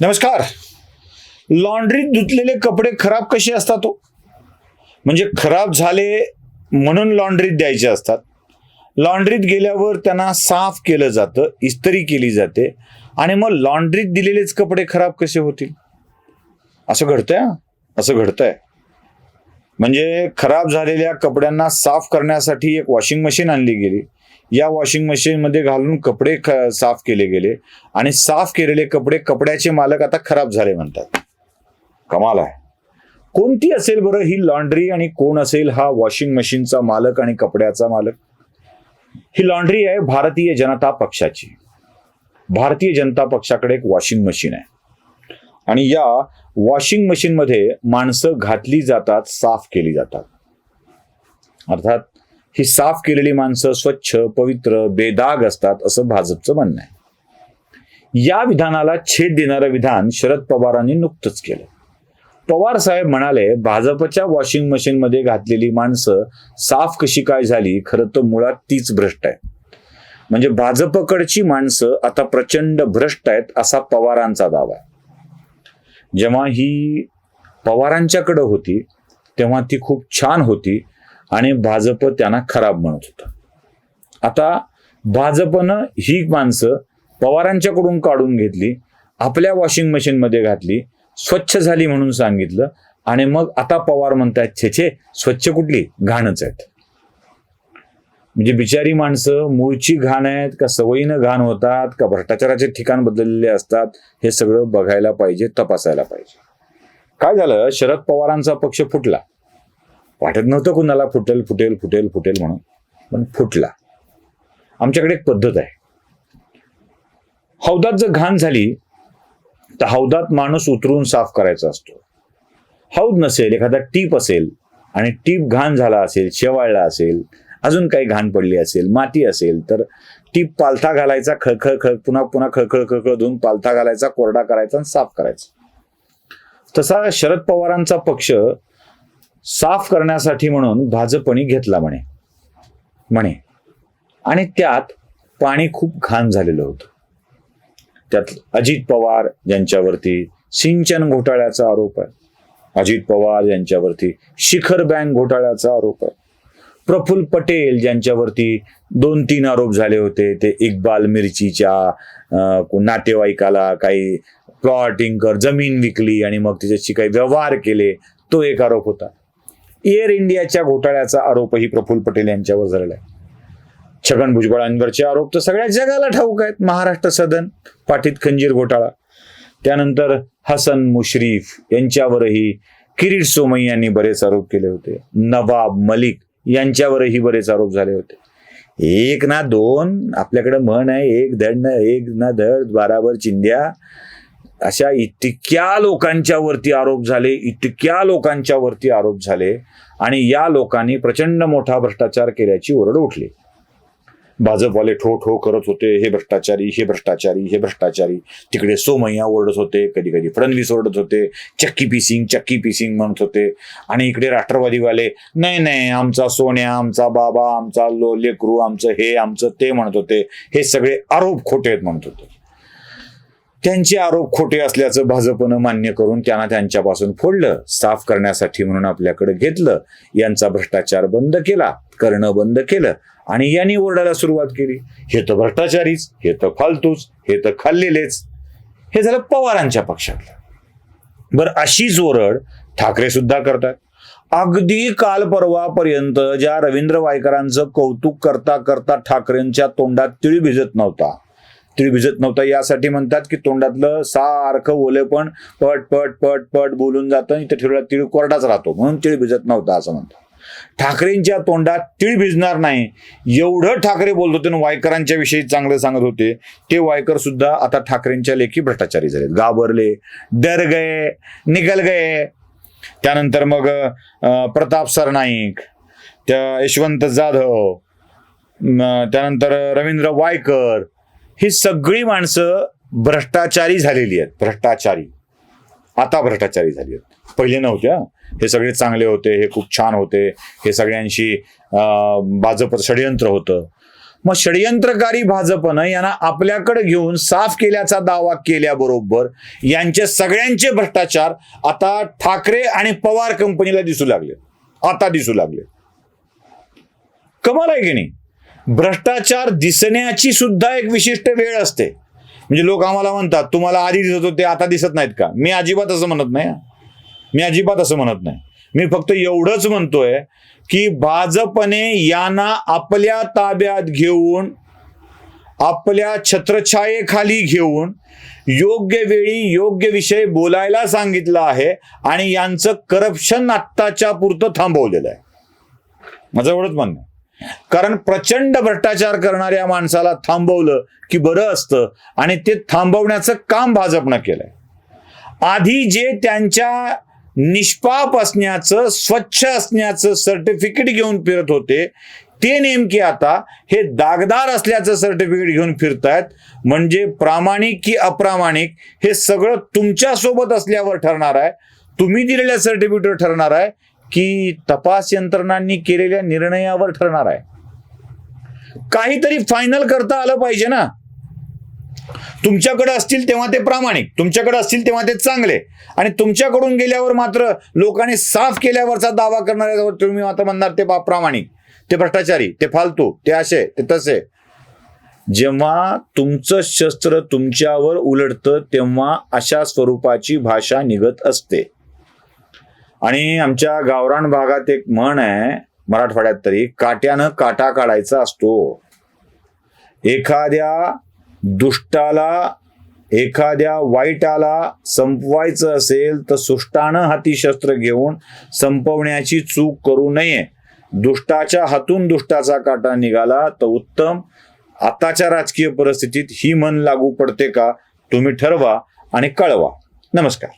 नमस्कार. लॉन्ड्रीत धुतलेले कपडे खराब कसे असतात हो? म्हणजे खराब झाले म्हणून लॉन्ड्रीत द्यायचे असतात. लॉन्ड्रीत गेल्यावर त्यांना साफ केलं जातं इस्त्री केली जाते आणि मग लॉन्ड्रीत दिलेलेच कपडे खराब कसे होतील? असं घडतंय असं घडतंय. म्हणजे खराब झालेल्या कपड्यांना साफ करण्यासाठी एक वॉशिंग मशीन आणली गेली. या वॉशिंग मशीनमध्ये घालून कपडे ख- साफ केले गेले. आणि साफ केलेले कपडे कपड्याचे मालक आता खराब झाले म्हणतात. कमाल आहे. कोणती असेल बरं ही लॉन्ड्री आणि कोण असेल हा वॉशिंग मशीनचा मालक आणि कपड्याचा मालक? ही लॉन्ड्री आहे भारतीय जनता पक्षाची. भारतीय जनता पक्षाकडे एक वॉशिंग मशीन आहे. आणि या वॉशिंग मशीनमध्ये माणसं घातली जातात साफ केली जातात. अर्थात ही साफ केलेली माणसं स्वच्छ पवित्र बेदाग असतात असं भाजपचं म्हणणं आहे. या विधानाला छेद देणारं विधान शरद पवारांनी नुकतंच केलं. पवार साहेब म्हणाले भाजपच्या वॉशिंग मशीनमध्ये घातलेली माणसं साफ कशी काय झाली खरं तर मुळात तीच भ्रष्ट आहे. म्हणजे भाजपकडची माणसं आता प्रचंड भ्रष्ट आहेत असा पवारांचा दावा आहे. जेव्हा ही पवारांच्याकडं होती तेव्हा ती खूप छान होती आणि भाजप त्यांना खराब म्हणत होता. आता भाजपनं ही माणसं पवारांच्याकडून काढून घेतली आपल्या वॉशिंग मशीनमध्ये घातली स्वच्छ झाली म्हणून सांगितलं आणि मग आता पवार म्हणतात छे छे स्वच्छ कुठली? घाणच आहेत. म्हणजे बिचारी माणसं मूळची घाण आहेत का सवयीनं घाण होतात का भ्रष्टाचाराचे ठिकाण बदललेले असतात हे सगळं बघायला पाहिजे तपासायला पाहिजे. काय झालं? शरद पवारांचा पक्ष फुटला. वाटत नव्हतं कुणाला फुटेल फुटेल फुटेल फुटेल म्हणून. पण फुटला. आमच्याकडे एक पद्धत आहे. हौदात जर घाण झाली तर हौदात माणूस उतरून साफ करायचा असतो. हौद नसेल एखादा टीप असेल आणि टीप घाण झाला असेल शेवाळला असेल अजून काही घाण पडली असेल माती असेल तर टीप पालथा घालायचा खळखळ खळ पुन्हा पुन्हा खळखळ खळखळ धुवून पालथा घालायचा कोरडा करायचा आणि साफ करायचा. तसा शरद पवारांचा पक्ष साफ करण्यासाठी म्हणून भाजपणी घेतला म्हणे. म्हणे. आणि त्यात पाणी खूप घाण झालेलं होतं. त्यात अजित पवार यांच्यावरती सिंचन घोटाळ्याचा आरोप आहे. अजित पवार यांच्यावरती शिखर बँक घोटाळ्याचा आरोप आहे. प्रफुल्ल पटेल ज्यांच्यावरती दोन तीन आरोप झाले होते. ते इक्बाल मिरचीच्या नातेवाईकाला काही प्लॉटिंग कर जमीन विकली आणि मग तिच्याशी काही व्यवहार केले. तो एक आरोप होता. एअर इंडियाच्या घोटाळ्याचा आरोपही प्रफुल्ल पटेल यांच्यावर झालेला आहे. छगन भुजबळांवरचे आरोप तर सगळ्या जगाला ठाऊक आहेत. महाराष्ट्र सदन पाठीत खंजीर घोटाळा. त्यानंतर हसन मुश्रीफ यांच्यावरही किरीट सोमई यांनी बरेच आरोप केले होते. नवाब मलिक यांच्यावरही बरेच आरोप झाले होते. एक ना दोन आपल्याकडे म्हण आहे एक धड ना एक ना धड बारावर चिंध्या. अशा इतक्या लोकांच्या वरती आरोप झाले इतक्या लोकांच्या वरती आरोप झाले आणि या लोकांनी प्रचंड मोठा भ्रष्टाचार केल्याची ओरड उठली. भाजपवाले ठो ठो करत होते हे भ्रष्टाचारी हे भ्रष्टाचारी हे भ्रष्टाचारी. तिकडे सोमय्या ओरडत होते कधी कधी फडणवीस ओरडत होते चक्की पिसिंग चक्की पिसिंग म्हणत होते. आणि इकडे राष्ट्रवादीवाले नाही नाही आमचा सोन्या आमचा बाबा आमचा लो लेकरू आमचं हे आमचं ते म्हणत होते. हे सगळे आरोप खोटे आहेत म्हणत होते. त्यांचे आरोप खोटे असल्याचं भाजपनं मान्य करून त्यांना त्यांच्यापासून फोडलं साफ करण्यासाठी म्हणून आपल्याकडे घेतलं. यांचा भ्रष्टाचार बंद केला करणं बंद केलं आणि यांनी ओरडायला सुरुवात केली. हे तर भ्रष्टाचारीच हे तर फालतूच हे तर खाल्लेलेच. हे झालं पवारांच्या पक्षातलं. बरं अशीच ओरड ठाकरे सुद्धा करतात. अगदी काल परवापर्यंत ज्या रवींद्र वायकरांचं कौतुक करता करता ठाकरेंच्या तोंडात तिळ भिजत नव्हता. भिजत नव्हता. यासाठी म्हणतात की तोंडातलं सारखं ओलेपण पट पट पट पट बोलून जातं इथं ठेवला तिळ कोरडाच राहतो. म्हणून तिळ भिजत नव्हता असं म्हणतात. ठाकरेंच्या तोंडात तीळ भिजणार नाही. एवढं ठाकरे बोलत होते आणि वायकरांच्या विषयी चांगलं सांगत होते. ते वायकर सुद्धा आता ठाकरेंच्या लेखी भ्रष्टाचारी झाले घाबरले डर गए निकल गए. त्यानंतर मग प्रताप सरनाईक त्या यशवंत जाधव त्यानंतर रवींद्र वायकर ही सगळी माणसं भ्रष्टाचारी झालेली आहेत. भ्रष्टाचारी. आता भ्रष्टाचारी झाली आहेत. पहिले नव्हते हे. सगळे चांगले होते हे खूप छान होते. हे सगळ्यांशी भाजप षडयंत्र होतं. मग षडयंत्रकारी भाजपनं यांना आपल्याकडे घेऊन साफ केल्याचा दावा केल्याबरोबर यांचे सगळ्यांचे भ्रष्टाचार आता ठाकरे आणि पवार कंपनीला दिसू लागले. आता दिसू लागले. कमाल आहे की नाही? भ्रष्टाचार दिसण्याची सुद्धा एक विशिष्ट वेळ असते. म्हणजे लोक आम्हाला म्हणतात तुम्हाला आधी दिसत होते आता दिसत नाहीत का? मी अजिबात असं म्हणत नाही मी अजिबात असं म्हणत नाही. मी फक्त एवढंच म्हणतोय की भाजपने यांना आपल्या ताब्यात घेऊन आपल्या छत्रछायेखाली घेऊन योग्य वेळी योग्य विषय बोलायला सांगितलं आहे आणि यांचं करप्शन आत्ताच्या पुरतं थांबवलेलं आहे. माझं एवढंच म्हणणं कारण प्रचंड भ्रष्टाचार करणाऱ्या माणसाला थांबवलं की बरं असतं आणि ते थांबवण्याचं काम भाजपनं केलंय. आधी जे त्यांच्या निष्पाप असण्याचं स्वच्छ असण्याचं सर्टिफिकेट घेऊन फिरत होते ते नेमके आता हे दागदार असल्याचं सर्टिफिकेट घेऊन फिरतायत. म्हणजे प्रामाणिक की अप्रामाणिक हे सगळं तुमच्यासोबत असल्यावर ठरणार आहे. तुम्ही दिलेल्या सर्टिफिकेटवर ठरणार आहे. की तपास यंत्रणांनी केलेल्या निर्णयावर ठरणार आहे. काहीतरी फायनल करता आलं पाहिजे ना. तुमच्याकडे असतील तेव्हा ते प्रामाणिक तुमच्याकडे असतील तेव्हा ते चांगले. आणि तुमच्याकडून गेल्यावर मात्र लोकांनी साफ केल्यावरचा दावा करणाऱ्यावर तुम्ही मात्र म्हणणार ते बा- प्रामाणिक. ते भ्रष्टाचारी ते फालतू ते असे ते तसे. जेव्हा तुमचं शस्त्र तुमच्यावर उलटतं तेव्हा अशा स्वरूपाची भाषा निघत असते. आणि आमच्या गावरान भागात एक म्हण आहे मराठवाड्यात तरी काट्यानं काटा काढायचा असतो. एखाद्या दुष्टाला एखाद्या वाईटाला संपवायचं असेल तर सुष्टानं हाती शस्त्र घेऊन संपवण्याची चूक करू नये. दुष्टाच्या हातून दुष्टाचा काटा निघाला तर उत्तम. आताच्या राजकीय परिस्थितीत ही मन लागू पडते का? तुम्ही ठरवा आणि कळवा. नमस्कार.